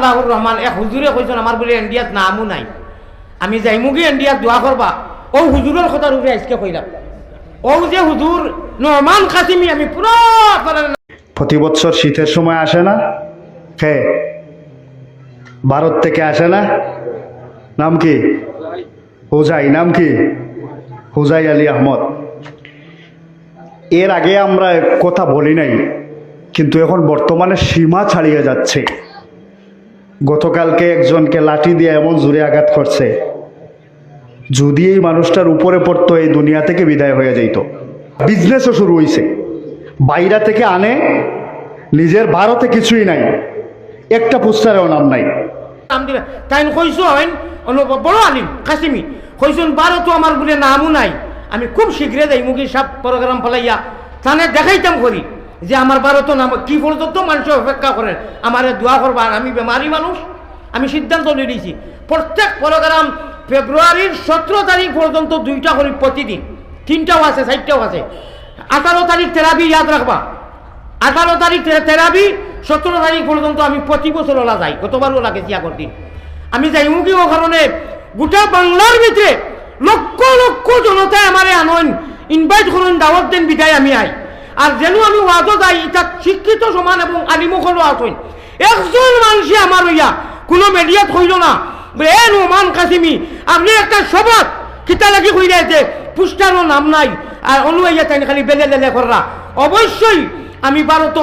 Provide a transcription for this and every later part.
আল্লাহুর রহমান এক হুজুরে কইছেন আমার বলে ইন্ডিয়াত নামও নাই। আমি যাইমুগি ইন্ডিয়াত দোয়া করবা ও হুজুরের কথার উপরে আজকে কইলাম ও যে হুজুর নরমান কাসিমি আমি পুরো প্রতি বছর শীতের সময় আসে না? হে ভারত থেকে আসে না? নাম কি? হুজাই, নাম কি? হুজাই আলী আহমদ। এর আগে আমরা কথা বলি নাই, কিন্তু এখন বর্তমানে সীমা ছাড়িয়ে যাচ্ছে। গতকালকে একজনকে লাঠি দিয়ে এমন জোরে আঘাত করছে, যদি এই মানুষটার উপরে পড়তো, এই দুনিয়া থেকে বিদায় হয়ে যেত। বিজনেসও শুরু হয়েছে বাইরা থেকে আনে, নিজের ভারতে কিছুই নাই। একটা পোস্টারেও নাম নাই। হইন বড় আমার নামও নাই। আমি খুব শীঘ্রে যাই সব প্রোগ্রাম ফেলাইয়া। তানে দেখাইতাম করি। যে আমার ভারতও নাম কি পর্যন্ত মানুষ অপেক্ষা করেন। আমার দোয়া করবা আর আমি বেমারি মানুষ। আমি সিদ্ধান্ত নিয়ে দিয়েছি প্রত্যেক প্রোগ্রাম ফেব্রুয়ারির সতেরো তারিখ পর্যন্ত দুইটা করি প্রতিদিন। তিনটাও আছে, চারটাও আছে। আঠারো তারিখ তেরাবি ইয়াদ রাখবা। আঠারো তারিখ তে- তেরাবি, সতেরো তারিখ পর্যন্ত আমি প্রতি বছর ওলা যাই। গতবারও লাগেছি আগর দিন। আমি যাই মুখি ও কারণে গোটা বাংলার ভিতরে লক্ষ লক্ষ জনতায় আমারে আনন ইনভাইট করুন দাওয়াত দেন, বিদায় আমি আই। আর যেন আমি ওয়াজও যাই এটা শিক্ষিত সমান এবং আলিমুখলও আসইন একজন মানুষে আমার হইয়া কোনো মিডিয়াত হইল না। এ নোমান কাসিমি, আপনি একটা সবাত কিতা লাগি হইলে যে পুষ্টারও নাম নাই, আর অনুয়াইয়া তাই খালি বেলে লেলে কররা। অবশ্যই আমি ভারত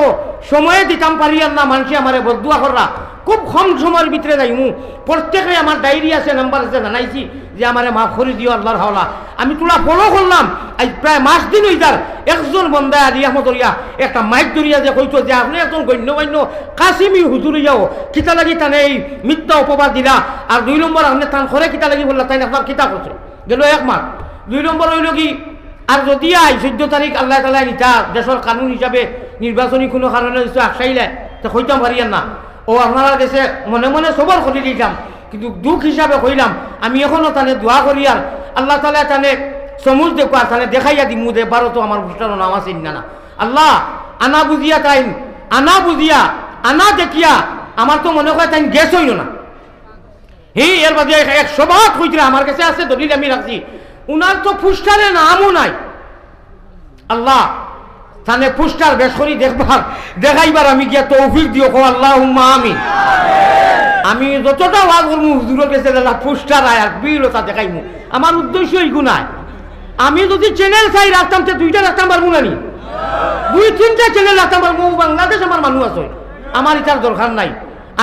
সময়ে দিতাম পারি আর না মানুষে আমারে বদুয়া কররা। খুব কম সময়ের ভিতরে যাইমু প্রত্যেকে আমার ডায়েরি আছে, নাম্বার আছে, জানাইছি যে আমারে মাফ করে দিও আল্লাহর হাওলা। আমি তোলা ফলো করলাম। আজ প্রায় মাস দিন হই যার, একজন বন্দা আলী আহমদরিয়া একটা মাইক দরিয়া যে কইতো যে আপনি একজন গণ্যমান্য কাসিমি হুজুরিয়াও কিতা লাগি তানে এই মিথ্যা অপবাদ দিলা। আর দুই নম্বর আপনি তান করে কিতা লাগি বললা তাই আপনার কিতা করছে? গেল এক মাস। দুই নম্বর হইল কি, আর যদি আই চোদ্দ তারিখ আল্লাহ তালা নিতা দেশের কানুন হিসাবে নির্বাচনী কোনো কারণে আকসাইলে তো হইতাম পারিয়ান না। ও আপনারা দেশে মনে মনে সবর করে দিতাম কিন্তু দুঃখ হিসাবে কইলাম আমি এখনও তানে দোয়া করি আর আল্লাহ তালা তানে সমুজ দেখো আর তানে দেখাইয়া দিমু দে বারো তো আমার বুঝটার নাম আছে না না আল্লাহ, আনা বুঝিয়া তাই আনা বুঝিয়া আনা দেখিয়া আমার তো মনে হয় তাই গেছ হইল না। হি এর বাদে এক সবাত হইছিল আমার কাছে আছে, দলিল আমি রাখছি উনার তো পুস্টারে নামও নাই। আল্লাহ তাহলে পুস্টার বেশ করি, দেখবার, দেখাইবার আমি গিয়া তৌফিক দিও আল্লাহ আমি আমি যতটা ওয়াজ করব হুজুরের দাদা পুস্টার আয় আর বিরতা দেখাইমু। আমার উদ্দেশ্য এইগু নাই আমি যদি চ্যানেল চাই রাখতাম তো দুইটা রাখতাম পারব নি। দুই, তিনটা চ্যানেল রাখতাম পারব বাংলাদেশ আমার মানুষ আছে। আমার এটার দরকার নাই।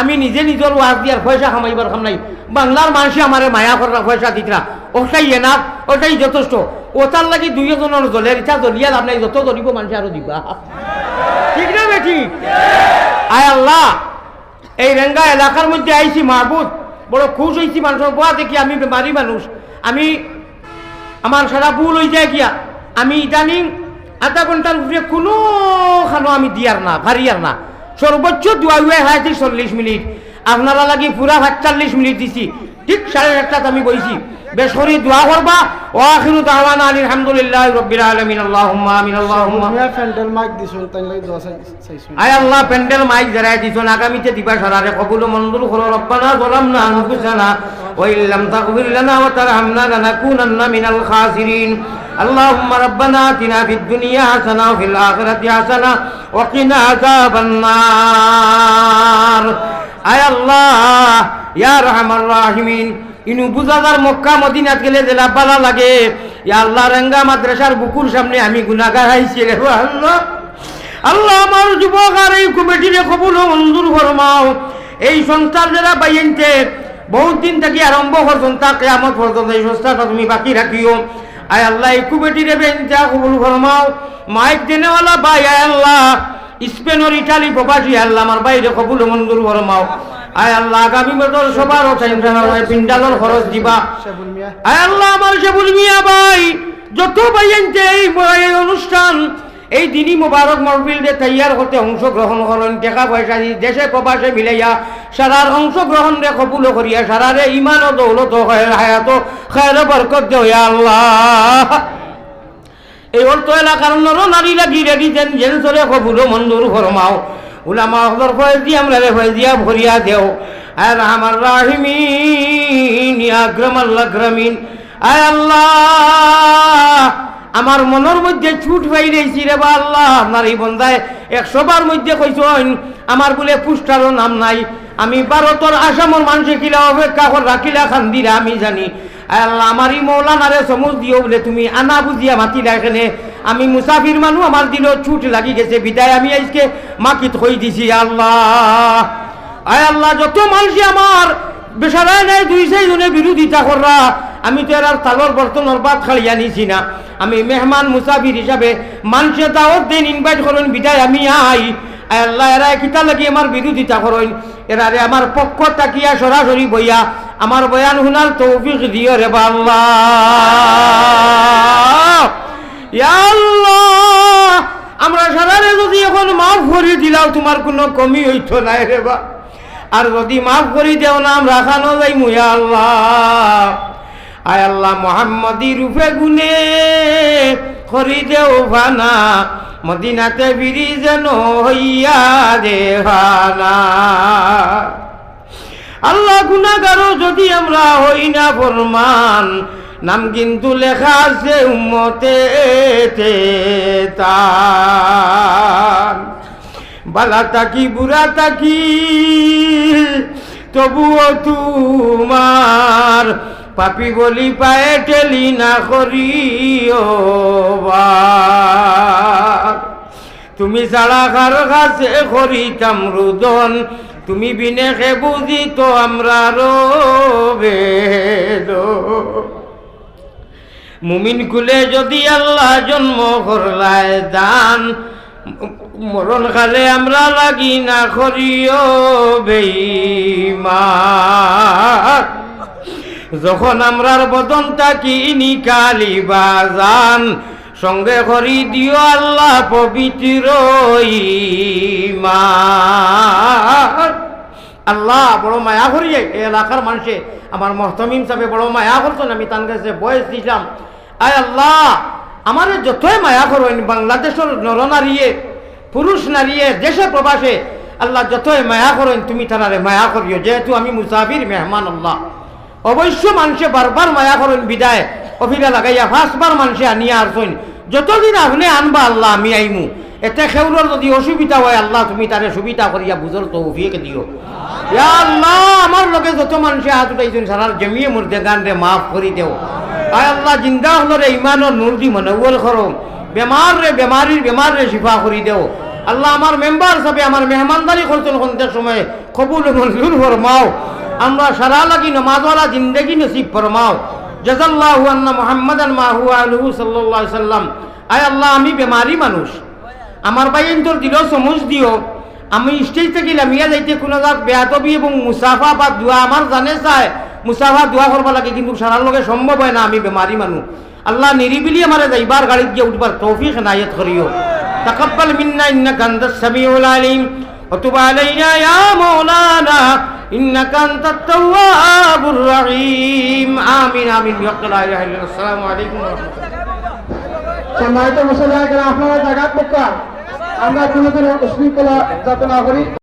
আমি নিজে নিজের ওয়াজ দিয়ার পয়সা কামাইবার কাম নাই। বাংলার মানুষে আমারে মায়া করার পয়সা দিতরা ওটাই এনাফ, ওটাই যথেষ্ট। ওটার লাগি দুই এজনের জলের ইচ্ছা জ্বলিয়া লাভ নাই, যত জ্বলিব মানুষ আরও দিবা। ঠিক না বেঠি? আয় আল্লাহ, এই রেঙ্গা এলাকার মধ্যে আইছি মাহবুদ, বড় খুশ হয়েছি মানুষের বোয়া দেখি আমি বেমারি মানুষ। আমি, আমার সারা ভুল হয়ে যায় গিয়া। আমি ইদানিং আধা ঘণ্টার উপরে কোনো খানো আমি দিয়ার না, ভারিয়ার না। সর্বোচ্চ দুয়া দুয়াই হয়েছি চল্লিশ মিনিট। আপনারা লাগি পুরা সাতচল্লিশ মিনিট দিছি। ঠিক সাড়ে সাতটাত আমি বইছি। বেশ করে দোয়া করবা। ও আখিরু দাওয়ান আলহামদুলিল্লাহ রব্বিল আলামিন। আল্লাহুম্মা আমিন আল্লাহুম্মা। আমি ফ্যান্ডেল মাইক দিছো তাই লাগি দোয়া চাই- চাইছো। আয় আল্লাহ প্যান্ডেল মাইক যারাই দিছেন আগামীতে দিবা সারারে কবুল মঞ্জুর করো। রব্বানা যালামনা আনফুসানা ওয়া ইল্লাম তাগফির লানা ওয়া তারহামনা লানাকুনান্না মিনাল খাসিরিন। اللهم ربنا آتنا في الدنيا حسنة وفي الآخرة حسنة وقنا عذاب النار আয় আল্লাহ ইয়া রহমান রাহিমিন ইনু বুজাদার মক্কা মদিনাত গেলে জেলা বালা লাগে ইয়া আল্লাহ রঙ্গা মাদ্রাসার বুকুর সামনে আমি গুনাহগার আইছি রে আল্লাহ আল্লাহ আমার যুবক আর এই কমিটিরে কবুল ও মঞ্জুর ফরমাও এই সংস্থার যারা বাইনতে বহুত দিন থেকে আরম্ভ করছেন তা কেয়ামত পর্যন্ত এই সংস্থাটা তুমি বাকি রাখিও আয় আল্লাহ দেবেন বেঞ্চা কবুল ফরমাও। মাইক দেনেওয়ালা ভাই আয় আল্লাহ স্পেনের ইটালি প্রবাসী আল্লাহ আমার বাইরে কবুল মঞ্জুর ফরমাও। আয় আল্লাহ আগামী বছর সবার পিন্ডালর খরচ দিবা। আয় আল্লাহ আমার সেবুল মিয়া ভাই যত এই এই অনুষ্ঠান এই দিনই মোবারক মরবিলদে তৈয়ার হতে অংশগ্রহণ করেন টাকা পয়সা দিয়ে দেশে প্রবাসে মিলাইয়া। সারার অংশগ্রহণ রে কবুল করিয়া সারারে ইমান ও দৌলত হায়াত খয়ের বরকত দে আল্লাহ। এই অর্থ এলাকার নর নারী লাগি রেডি যেন যেন চলে কবুল মঞ্জুর ফরমাও উলামা হদর ফয়েজ দিয়া আমরা রে ফয়েজ দিয়া ভরিয়া দেও আর আমার রাহিমিন আগ্রম আয় আল্লাহ। আমার মনের মধ্যে ছুট পাই রয়েছি রে বা আল্লাহ। আপনার এই বন্ধায় একশো বার মধ্যে কইসন আমার বলে পুষ্টারও নাম নাই। আমি ভারতর আসামর মানুষে কিলা অপেক্ষা কর, রাখিলা খান খান্দিরা আমি জানি। আল্লাহ আমার এই মৌলানারে সমুজ দিও বলে তুমি আনা বুঝিয়া মাতিলা এখানে। আমি মুসাফির মানুষ আমার দিল ছুট লাগি গেছে, বিদায় আমি আজকে মাকিত হই দিছি আল্লাহ। আয় আল্লাহ, যত মানুষ আমার বেসারায় নাই, দুই চাই জনে বিরোধিতা কররা। আমি তো এর তালর বর্তনের বাদ খালিয়া নিছি না। আমি মেহমান মুসাফির হিসাবে মানুষে দাওয়াত দেন ইনভাইট করেন, বিদায় আমি আই। আল্লাহ, এরা কিতা লাগি আমার বিরোধিতা করেন। এরারে আমার পক্ষ তাকিয়া সরাসরি বইয়া। আমার বয়ান শুনার তৌফিক দিও রে বা আল্লাহ আল্লাহ, আমরা সারারে যদি এখন মাফ করে দিলাও, তোমার কোনো কমি হইতো নাই রে বা। আর যদি মাফ করে দেও না, আমরা খানো যাই মুয়া আল্লাহ। আয় আল্লাহ মোহাম্মদি রূপে গুনে করি দেও ভানা, মদিনাতে বিরি যেন হইয়া দেহানা আল্লাহ গুনাগারও যদি আমরা হই না ফরমান, নাম কিন্তু লেখা আছে উম্মতে বালা তাকি বুড়া তাকি তবুও তোমার পাপি বলি পায়ে টেলি না করিও। তুমি ছাড়া কার কাছে করিতাম রুদন, তুমি বিনে খে বুঝি তো আমরা রবেদ মুমিন কুলে যদি আল্লাহ জন্ম করলায় দান, মরণ কালে আমরা লাগি না করিও বেইমান যখন আমরার বদন তাকি নিকালি বাজান, সঙ্গে করি দিও আল্লাহ পবিত্র আল্লাহ, বড় মায়া করি এলাকার মানুষে। আমার মহতমিম সাহেব বড় মায়া করছেন, আমি তার কাছে বয়স দিলাম আয় আল্লাহ, আমার যতই মায়া করেন, বাংলাদেশের নরনারীয়ে, পুরুষ নারীয়ে, দেশে প্রবাসে, আল্লাহ যতই মায়া করেন, তুমি তারারে মায়া করিও। যেহেতু আমি মুসাফির মেহমান আল্লাহ। অবশ্য মানুষে বারবার মায়া করেন বিদায়। অফিরা লাগাইয়া ফার্স্টবার মানুষে আনিয়া আসছেন যতদিন আপনি আনবা আল্লাহ, আমি আইমু। এতে খেউরের যদি অসুবিধা হয়, আল্লাহ তুমি তারে সুবিধা করিয়া বুঝর তো অফিয়ে দিও আল্লাহ, আমার লগে যত মানুষে হাত উঠাইছেন, সারার জমিয়ে মোর দেগান রে মাফ করি দেও। আয় আল্লাহ, জিন্দা হলরে ইমানর নূর দি মনৌল করো। বেমার রে বেমারির বেমার রে শিফা করি দেও। আল্লাহ আমার মেম্বার হিসাবে আমার মেহমানদারি করছেন কোনটার সময়। কবুল মঞ্জুর ফরমাও। আমরা সারা লাগি নমাজওয়ালা জিন্দগি নসিব ফরমাও। জাজাল্লাহু আন্না মুহাম্মাদান মা হুয়া আলহু সাল্লাল্লাহু আলাইহি সাল্লাম। আয় আল্লাহ, আমি বেমারি মানুষ। আমার বাইন তোর দিল সমুজ দিও। আমি স্টেজ থেকে লামিয়া যাইতে কোনো জাত বেয়াতবি এবং মুসাফা বা দোয়া আমার জানে চায়। মুসাফা, দোয়া করবা লাগে, কিন্তু সারার লগে সম্ভব হয় না, আমি বেমারি মানুষ। আল্লাহ নিরিবিলি আমার যাইবার গাড়িত গিয়ে উঠবার তৌফিক নায়ত করিও। তাকাব্বাল মিন্না ইন্নাকা আনতাস সামিউল আলিম। وتب علينا يا مولانا إنك أنت التواب الرحيم آمين آمين بحق لا إله إلا الله السلام عليكم ورحمة الله সম্মানিত মুসলমান আপনারা জায়গা পক্কা আমরা কোনোদিন উশৃঙ্খলা যাতে না করি